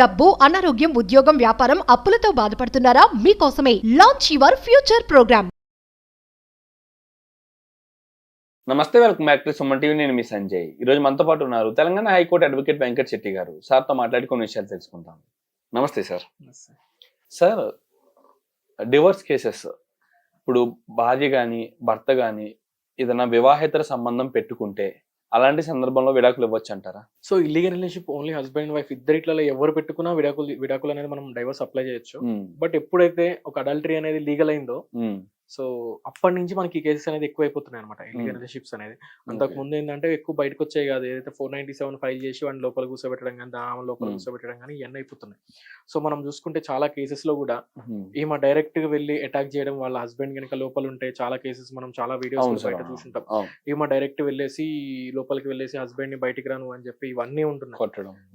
డబ్బు అనారోగ్యం ఉద్యోగం వ్యాపారం అప్పులతో బాధపడుతున్నారా? మీకోసమే లాంచ్ యువర్ ఫ్యూచర్ ప్రోగ్రామ్ నమస్తే welcome back to Suman TV. నేను మీ సంజయ్. ఈ రోజు మనతో పాటు ఉన్నారు Telangana high court advocate Venkat Shetty గారు. సార్తో మాట్లాడి కొన్ని విషయాలు తెలుసుకుంటాం నమస్తే సార్. సార్ డివోర్స్ కేసెస్ ఇప్పుడు భార్య కానీ భర్త కానీ ఏదైనా వివాహేతర సంబంధం పెట్టుకుంటే అలాంటి సందర్భంలో విడాకులు ఇవ్వచ్చు అంటారా? So illegal relationship only husband wife ఇద్దరిట్లలో ఎవరు పెట్టుకున్నా విడాకులు విడాకులు అనేది మనం డైవర్స్ అప్లై చేయొచ్చు. బట్ ఎప్పుడైతే ఒక అడల్టరీ అనేది లీగల్ అయిందో సో అప్పటి నుంచి మనకి కేసెస్ అనేది ఎక్కువ అయిపోతున్నాయి అనమాట ఇల్లీగల్. రిలేషన్షిప్స్ అనేది. అంతకు ముందు ఏంటంటే ఎక్కువ బయటకు వచ్చాయి కాదు. ఏదైతే ఫోర్ నైన్టీ సెవెన్ ఫైల్ చేసి వాడిని లోపల కూర్చోబెట్టడం కానీ ఆమె లోపల. కూర్చోబెట్టడం కానీ ఇవన్నీ అయిపోతున్నాయి. సో మనం చూసుకుంటే చాలా కేసెస్లో కూడా ఈమె డైరెక్ట్గా వెళ్ళి అటాక్ చేయడం వాళ్ళ హస్బెండ్ కనుక లోపల ఉంటే చాలా కేసెస్ మనం చాలా వీడియోస్ బయట చూసుంటాం. ఈమె డైరెక్ట్ వెళ్ళేసి లోపలికి వెళ్ళేసి హస్బెండ్ని బయటికి రాను అని చెప్పి ఇవన్నీ ఉంటున్నాయి.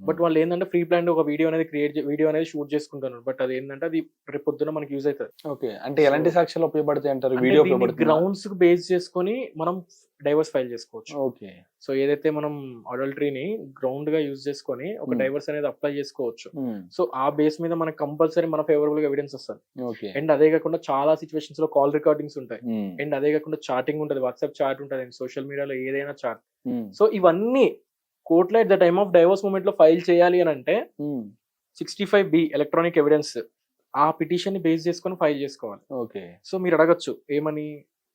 బట్ వాళ్ళు ఏంటంటే ఫ్రీ ప్లాన్ ఒక వీడియో అనేది క్రియేట్ వీడియో అనేది షూట్ చేసుకుంటున్నారు బట్ అది ఏంటంటే అది రేపు పొద్దున మనకి యూజ్ అవుతుంది. ఓకే. అంటే ఎలాంటి సాక్ష్యాలు ఉపయోగపడతాయి అంటారు? వీడియో గ్రౌండ్స్ బేస్ చేసుకొని మనం డైవర్స్ ఫైల్ చేసుకోవచ్చు. ఓకే. సో ఏదైతే మనం అడల్టరీని గ్రౌండ్గా యూజ్ చేసుకొని ఒక Hmm. డైవర్స్ అనేది అప్లై చేసుకోవచ్చు. సో ఆ బేస్ మీద మనకు కంపల్సరీ మన ఫేవరబుల్గా ఎవిడెన్స్ వస్తుంది. అండ్ అదే కాకుండా చాలా సిచ్యువేషన్స్లో కాల్ రికార్డింగ్స్ ఉంటాయి. అండ్ అదే కాకుండా చాటింగ్ ఉంటుంది. వాట్సాప్ చాట్ ఉంటుంది. అండ్ సోషల్ మీడియాలో ఏదైనా చాట్ సో ఇవన్నీ కోర్టులో at the time of divorce మూమెంట్లో ఫైల్ చేయాలి అని అంటే sixty five B electronic evidence ఆ పిటిషన్ని బేస్ చేసుకొని ఫైల్ చేసుకోవాలి. ఓకే. సో మీరు అడగచ్చు ఏమని?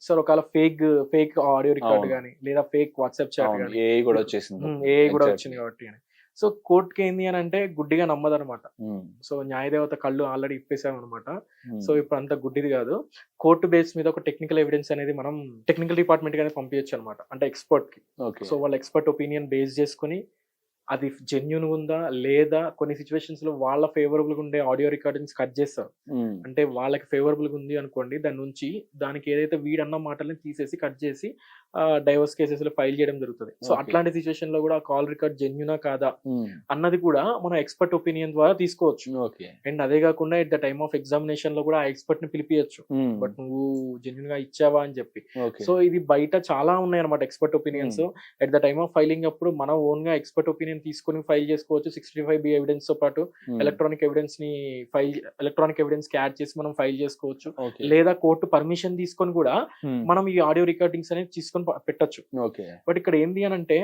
సార్ ఒకవేళ ఫేక్ ఫేక్ ఆడియో రికార్డ్. కానీ లేదా ఫేక్ వాట్సాప్ చాట్ కానీ ఏ కూడా వచ్చేసింది. ఏ కూడా. వచ్చింది కాబట్టి అని. సో కోర్టుకి ఏంది అని అంటే గుడ్డిగా నమ్మదనమాట ఉమ్, సో న్యాయదేవత కళ్ళు ఆల్రెడీ ఇప్పేసాం అనమాట సో ఇప్పుడు అంత గుడ్డిది కాదు. కోర్టు బేస్ మీద ఒక టెక్నికల్ ఎవిడెన్స్ అనేది మనం టెక్నికల్ డిపార్ట్మెంట్ అనేది పంపించచ్చు అనమాట అంటే ఎక్స్పర్ట్కి సో వాళ్ళ ఎక్స్పర్ట్ ఒపీనియన్ బేస్ చేసుకుని అది జెన్యున్ ఉందా? లేదా? కొన్ని సిచ్యువేషన్స్లో వాళ్ళ ఫేవరబుల్గా ఉండే ఆడియో రికార్డింగ్స్ కట్ చేస్తారు అంటే వాళ్ళకి ఫేవరబుల్గా ఉంది అనుకోండి దాని నుంచి దానికి ఏదైతే వీడన్న మాటల్ని తీసేసి కట్ చేసి డైవర్స్ కేసెస్లో ఫైల్ చేయడం జరుగుతుంది. సో. అట్లాంటి సిచ్యువేషన్లో కూడా కాల్ రికార్డ్ జెన్యునా కాదా? ఉమ్, అన్నది కూడా మనం ఎక్స్పర్ట్ ఒపీనియన్ ద్వారా తీసుకోవచ్చు. ఓకే అండ్ అదే కాకుండా ఎట్ ద టైమ్ ఆఫ్ ఎగ్జామినేషన్లో కూడా ఆ ఎక్స్పర్ట్ని పిలిపియచ్చు. ఉమ్, బట్ నువ్వు జెన్యున్గా ఇచ్చావా అని చెప్పి. సో ఇది బయట చాలా ఉన్నాయి అనమాట expert opinions at the time of filing అప్పుడు మనం ఓన్గా ఎక్స్పర్ట్ ఒపీనియన్ తీసుకొని ఫైల్ చేసుకోవచ్చు. సిక్స్టీ ఫైవ్ బి ఎవిడెన్స్తో పాటు ఎలక్ట్రానిక్ ఎవిడెన్స్ని ఫైల్ ఎలక్ట్రానిక్ ఎవిడెన్స్కి యాడ్ చేసి మనం ఫైల్ చేసుకోవచ్చు. లేదా కోర్టు పర్మిషన్ తీసుకొని కూడా మనం ఈ ఆడియో రికార్డింగ్స్ అనేది తీసుకొని పెట్టొచ్చు. ఓకే. బట్ ఇక్కడ ఏంది అని అంటే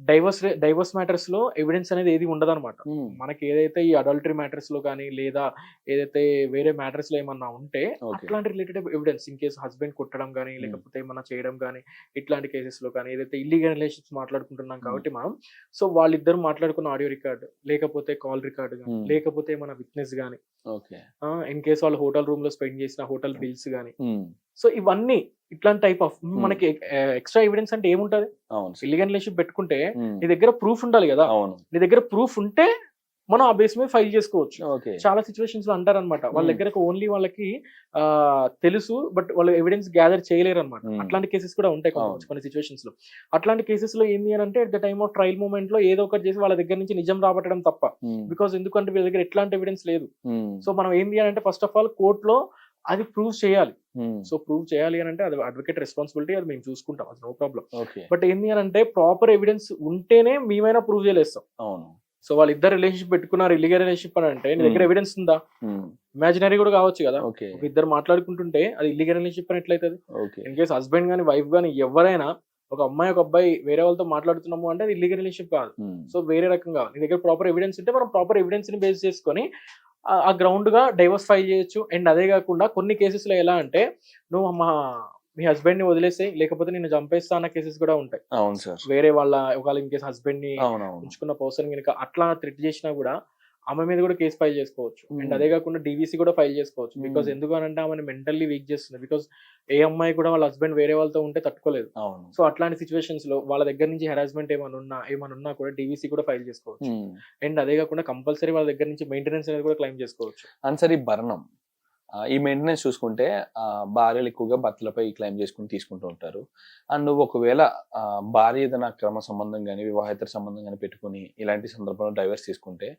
డైవర్స్ డైవర్స్ మ్యాటర్స్లో ఎవిడెన్స్ అనేది ఏది ఉండదన్నమాట ఉమ్, మనకి ఏదైతే ఈ అడల్టరీ మ్యాటర్స్లో కానీ లేదా ఏదైతే వేరే మ్యాటర్స్లో ఏమన్నా ఉంటే. అట్లాంటి related evidence in case husband కొట్టడం కానీ లేకపోతే ఏమన్నా చేయడం కానీ ఇట్లాంటి కేసెస్లో కానీ ఏదైతే ఇల్లీగల్ రిలేషన్స్ మాట్లాడుకుంటున్నాం కాబట్టి మనం సో వాళ్ళిద్దరు మాట్లాడుకున్న ఆడియో రికార్డ్ లేకపోతే కాల్ రికార్డ్ కానీ. లేకపోతే ఏమన్నా విట్నెస్ కానీ ఇన్ కేసు వాళ్ళు హోటల్ రూమ్లో స్పెండ్ చేసిన హోటల్ బిల్స్ కానీ సో ఇవన్నీ ఇట్లాంటి టైప్ ఆఫ్ మనకి ఎక్స్ట్రా ఎవిడెన్స్ అంటే ఏముంటది? అవును. ఇల్లీగల్ రిలేషన్ పెట్టుకుంటే ఉమ్, నీ దగ్గర ప్రూఫ్ ఉండాలి కదా? అవును. నీ దగ్గర ప్రూఫ్ ఉంటే మనం ఆ బేస్ మీద ఫైల్ చేసుకోవచ్చు. ఓకే. చాలా సిచ్యువేషన్స్లో అంటారనమాట వాళ్ళ Hmm. దగ్గర ఓన్లీ వాళ్ళకి తెలుసు బట్ వాళ్ళు ఎవిడెన్స్ గ్యాదర్ చేయలేరు అనమాట Hmm. అట్లాంటి కేసెస్ కూడా ఉంటాయి కొన్ని- సిచ్యువేషన్స్లో. అట్లాంటి కేసెస్లో ఏంది అని అంటే at the time of trial మూమెంట్లో ఏదో ఒకటి చేసి వాళ్ళ దగ్గర నుంచి నిజం రాబట్టడం తప్ప. బికాస్ ఎందుకంటే వీళ్ళ దగ్గర ఎట్లాంటి ఎవిడెన్స్ లేదు. సో మనం ఏంది అని అంటే ఫస్ట్ ఆఫ్ ఆల్ కోర్టులో అది ప్రూవ్ చేయాలి. సో ప్రూవ్ చేయాలి అని అంటే అది అడ్వకేట్ రెస్పాన్సిబిలిటీ అది మేము చూసుకుంటాం. అది నో ప్రాబ్లం బట్ ఏంది అని అంటే ప్రాపర్ ఎవిడెన్స్ ఉంటేనే మేమైనా ప్రూవ్ చేయలేస్తాం. అవును. సో వాళ్ళు ఇద్దరు రిలేషన్షిప్ పెట్టుకున్నారు ఇల్లీగల్ రిలేషన్షిప్ అని అంటే నీ దగ్గర. ఎవిడెన్స్ ఉందా? ఇమాజినరీ కూడా కావచ్చు కదా. ఇద్దరు మాట్లాడుకుంటుంటే అది ఇల్లీగల్ రిలేషన్షిప్ అని ఎట్లయితుంది? ఇన్ కేసు హస్బెండ్ గానీ వైఫ్ గానీ ఎవరైనా ఒక అమ్మాయి ఒక అబ్బాయి వేరే వాళ్ళతో మాట్లాడుతున్నాము అంటే అది ఇల్లీగల్ రిలేషన్షిప్ కాదు. సో వేరే రకంగా నీ దగ్గర ప్రాపర్ ఎవిడెన్స్ ఉంటే మనం ప్రాపర్ ఎవిడెన్స్ని బేస్ చేసుకొని ఆ- గ్రౌండ్గా డైవర్స్ ఫైల్ చేయొచ్చు. అండ్ అదే కాకుండా కొన్ని కేసెస్లో ఎలా అంటే నువ్వు మా మీ హస్బెండ్ని వదిలేసి లేకపోతే నేను చంపేస్తా అన్న కేసెస్ కూడా ఉంటాయి. అవును సార్. వేరే వాళ్ళ ఒకవేళ ఇన్ కేసు హస్బెండ్ని ఉంచుకున్న పర్సన్ కనుక అట్లా థ్రెట్ చేసినా కూడా ఆమె మీద కూడా కేసు ఫైల్ చేసుకోవచ్చు. Hmm. అండ్ అదే కాకుండా డీవీసీ కూడా ఫైల్ చేసుకోవచ్చు. Hmm. బికాస్ ఎందుకు అని అంటే ఆమెను మెంటల్లీ వీక్ చేస్తుంది. బికాస్ ఏ అమ్మాయి కూడా వాళ్ళ హస్బెండ్ వేరే వాళ్ళతో ఉంటే తట్టుకోలేదు. సో అట్లాంటి సిచ్యువేషన్స్లో వాళ్ళ దగ్గర నుంచి హెరాస్మెంట్ ఏమైనా ఉన్నా ఏమైనా ఉన్నా కూడా డీవీసీ కూడా ఫైల్ చేసుకోవచ్చు. ఉమ్. అండ్ అదే కాకుండా కంపల్సరీ వాళ్ళ దగ్గర నుంచి మెయింటెనెన్స్ అనేది కూడా క్లైమ్ చేసుకోవచ్చు. ఆన్సర్ ఈ భరణం ఈ మెయింటెనెన్స్ చూసుకుంటే భార్యలు ఎక్కువగా భర్తలపై క్లెయిమ్ చేసుకుని తీసుకుంటూ ఉంటారు. అండ్ ఒకవేళ భార్య ఏదైనా అక్రమ సంబంధం కానీ వివాహేతర సంబంధం కానీ పెట్టుకుని ఇలాంటి సందర్భంలో డైవర్స్ తీసుకుంటే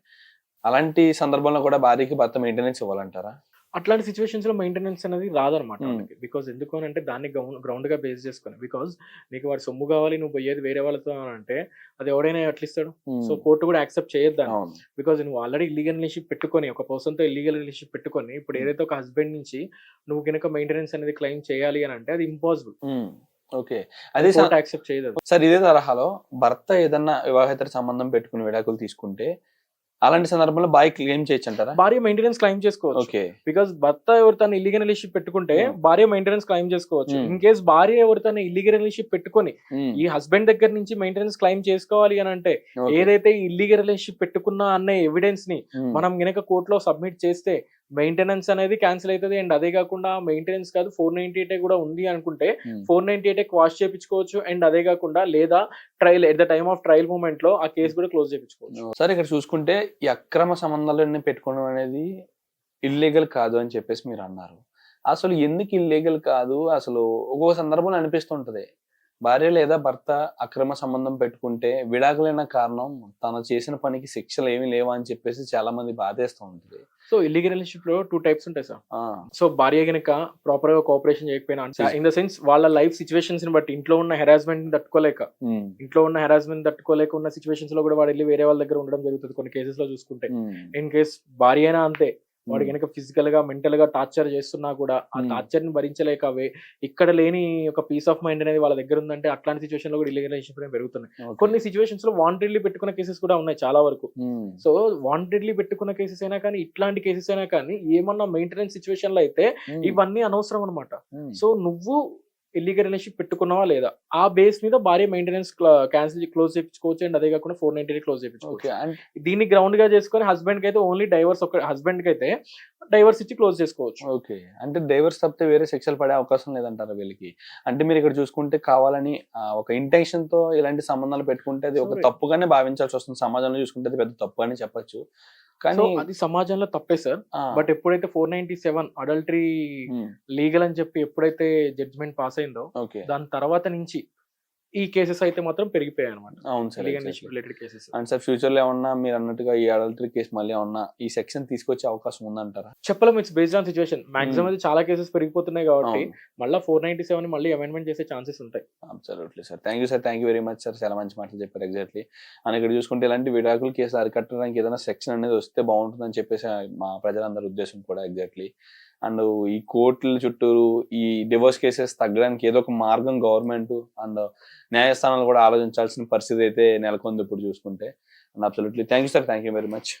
అలాంటి సందర్భంలో కూడా భార్యకి భర్త మెయింటెనెన్స్ ఇవ్వాలంటారా? అట్లాంటి సిచ్యువేషన్స్లో మెయింటెనెన్స్ అనేది రాదనమాట Hmm. వాళ్ళకి బికాస్ ఎందుకు అని అంటే దాన్ని గ్రౌండ్గా బేస్ చేసుకుని. బికాస్ నీకు వాడు సొమ్ము కావాలి నువ్వు పోయేది వేరే వాళ్ళతో అని అంటే అది ఎవడైనా ఇస్తాడు సో కోర్టు కూడా యాక్సెప్ట్ Hmm. అవును. బికాజ్ నువ్వు ఆల్రెడీ ఇల్లీగల్ రిలేషన్షిప్ పెట్టుకొని ఒక పర్సన్తో ఇల్లీగల్ రిలేషన్షిప్ పెట్టుకొని ఇప్పుడు Hmm. ఏదైతే ఒక హస్బెండ్ నుంచి నువ్వు కనుక మెయింటెనెన్స్ అనేది క్లెయిమ్ చేయాలి అని అంటే అది ఇంపాసిబుల్ ఓకే అదే సార్ కోర్ట్ యాక్సెప్ట్ చేయదు. అది. సార్ ఇదే తరహాలో భర్త ఏదన్నా వివాహేతర సంబంధం పెట్టుకుని విడాకులు తీసుకుంటే అలాంటి సందర్భంలో బాయ్ క్లెయిమ్ చేయొచ్చు అంటారా భార్య మెయింటెనెన్స్ క్లెయిమ్ చేసుకోవచ్చు ఓకే బికాస్ భర్త ఎవరు తన ఇల్లీగల్ రిలేషన్షిప్ పెట్టుకుంటే Hmm. భార్య మెయింటెనెన్స్ క్లెయిమ్ చేసుకోవచ్చు Hmm. ఇన్ కేస్ భార్య ఎవరు తన ఇల్లీగల్ రిలేషన్షిప్ పెట్టుకొని ఉమ్, ఈ హస్బెండ్ దగ్గర నుంచి మెయింటెనెన్స్ క్లెయిమ్ చేసుకోవాలి అని అంటే. ఏదైతే ఇల్లీగల్ రిలేషన్షిప్ పెట్టుకున్నా అనే ఎవిడెన్స్ని మనం గనక కోర్టులో సబ్మిట్ చేస్తే మెయింటెనెన్స్ అనేది క్యాన్సిల్ అవుతుంది అండ్ అదే కాకుండా మెయింటెనెన్స్ కాదు ఫోర్ నైన్టీ ఎయిట్ కూడా ఉంది అనుకుంటే um, four ninety eight quash చేయించుకోవచ్చు అండ్ అదే కాకుండా లేదా trial at the time of trial మూమెంట్లో ఆ కేసు కూడా క్లోజ్ చేయించుకోవచ్చు సార్ ఇక్కడ చూసుకుంటే ఈ అక్రమ సంబంధాలన్నీ పెట్టుకోవడం అనేది ఇల్లీగల్ కాదు అని చెప్పేసి మీరు అన్నారు. అసలు ఎందుకు ఇల్లీగల్ కాదు? అసలు ఒక్కొక్క సందర్భంలో అనిపిస్తుంటది భార్య లేదా భర్త అక్రమ సంబంధం పెట్టుకుంటే విడాకులైన కారణం తను చేసిన పనికి శిక్షలు ఏమీ లేవా అని చెప్పేసి చాలా మంది బాధేస్తూ ఉంటుంది. సో ఇల్లీగల్ రిలేషన్షిప్లో టూ టైప్స్ ఉంటాయి సార్ సో భార్య గనక ప్రాపర్గా కోఆపరేషన్ చేయకపోయినా ఇన్ ద సెన్స్ వాళ్ళ లైఫ్ సిచ్యువేషన్స్ని బట్టి ఇంట్లో ఉన్న హెరాస్మెంట్ని తట్టుకోలేక ఉమ్, ఇంట్లో ఉన్న హెరాస్మెంట్ తట్టుకోలేక ఉన్న సిచ్యువేషన్స్లో కూడా వాడు వెళ్ళి వేరే వాళ్ళ దగ్గర ఉండడం జరుగుతుంది కొన్ని కేసెస్లో చూసుకుంటే. ఇన్ కేస్ భార్య అయినా అంతే వాడు కనుక ఫిజికల్గా మెంటల్గా టార్చర్ చేస్తున్నా కూడా ఆ. టార్చర్ని భరించలేక ఇక్కడ లేని ఒక పీస్ ఆఫ్ మైండ్ అనేది వాళ్ళ దగ్గర ఉందంటే అట్లాంటి సిచ్యువేషన్లో కూడా ఇల్లీగల్ రిలేషన్షిప్ పెరుగుతున్నాయి. కొన్ని సిచ్యువేషన్స్లో వాంటెడ్లీ పెట్టుకున్న కేసెస్ కూడా ఉన్నాయి చాలా వరకు. సో వాంటెడ్లీ పెట్టుకున్న కేసెస్ అయినా కానీ ఇట్లాంటి కేసెస్ అయినా కానీ ఏమన్నా మెయింటెనెన్స్ సిచ్యువేషన్లో అయితే ఇవన్నీ అనవసరం అనమాట సో నువ్వు ఇల్లీగల్ రిలేషన్షిప్ పెట్టుకున్నావా లేదా? ఆ బేస్ మీద భార్య మెయింటెనెన్స్ క్యాన్సిల్ క్లోజ్ చేయించుకోవచ్చు అండ్ అదే కాకుండా ఫోర్ నైన్టీ క్లోజ్ ఓకే చేయించుకోవచ్చు అండ్ దీన్ని గ్రౌండ్గా చేసుకొని హస్బెండ్కి అయితే ఓన్లీ డైవర్స్ ఒక హస్బెండ్కి అయితే డైవర్స్ ఇచ్చి క్లోజ్ చేసుకోవచ్చు. ఓకే అంటే డైవర్స్ తప్పితే వేరే శిక్షలు పడే అవకాశం లేదంటారా వీళ్ళకి? అంటే మీరు ఇక్కడ చూసుకుంటే కావాలని ఒక ఇంటెన్షన్తో ఇలాంటి సంబంధాలు పెట్టుకుంటే అది ఒక. తప్పుగానే భావించాల్సి వస్తుంది. సమాజంలో చూసుకుంటే అది పెద్ద తప్పు అని చెప్పొచ్చు. కానీ అది సమాజంలో తప్పే సార్. బట్ ఎప్పుడైతే four ninety seven adultery legal అని చెప్పి ఎప్పుడైతే జడ్జ్మెంట్ పాస్ అయిందో దాని తర్వాత నుంచి ఈ కేసెస్ అయితే మాత్రం పెరిగిపోయాయి అనమాట అవును sir. Related cases and sir ఫ్యూచర్లో ఏమన్నా మీరు అన్నట్టుగా ఈ అడల్టరీ కేసు మళ్ళీ ఏమన్నా ఈ సెక్షన్ తీసుకొచ్చే అవకాశం ఉందంటారా? చెప్పలేము it's based on situation maximum. అయితే చాలా కేసెస్ పెరిగిపోతున్నాయి కాబట్టి మళ్ళీ ఫోర్ నైన్టీ సెవెన్ మళ్ళీ అమెండ్మెంట్ చేసే ఛాన్సెస్ ఉంటాయి. Absolutely sir thank you sir thank you very much sir చాలా మంచి మాటలు చెప్పారు ఎగ్జాక్ట్లీ అండ్ ఇక్కడ చూసుకుంటే ఇలాంటి విడాకుల కేసులు అరికట్టడానికి ఏదైనా సెక్షన్ అనేది వస్తే బాగుంటుందని చెప్పేసి మా ప్రజలందరి ఉద్దేశం కూడా ఎగ్జాక్ట్లీ అండ్ ఈ కోర్టుల చుట్టూరు ఈ డివోర్స్ కేసెస్ తగ్గడానికి ఏదో ఒక మార్గం గవర్నమెంట్ అండ్ న్యాయస్థానాలు కూడా ఆలోచించాల్సిన పరిస్థితి అయితే నెలకొంది ఇప్పుడు చూసుకుంటే. And absolutely thank you sir thank you very much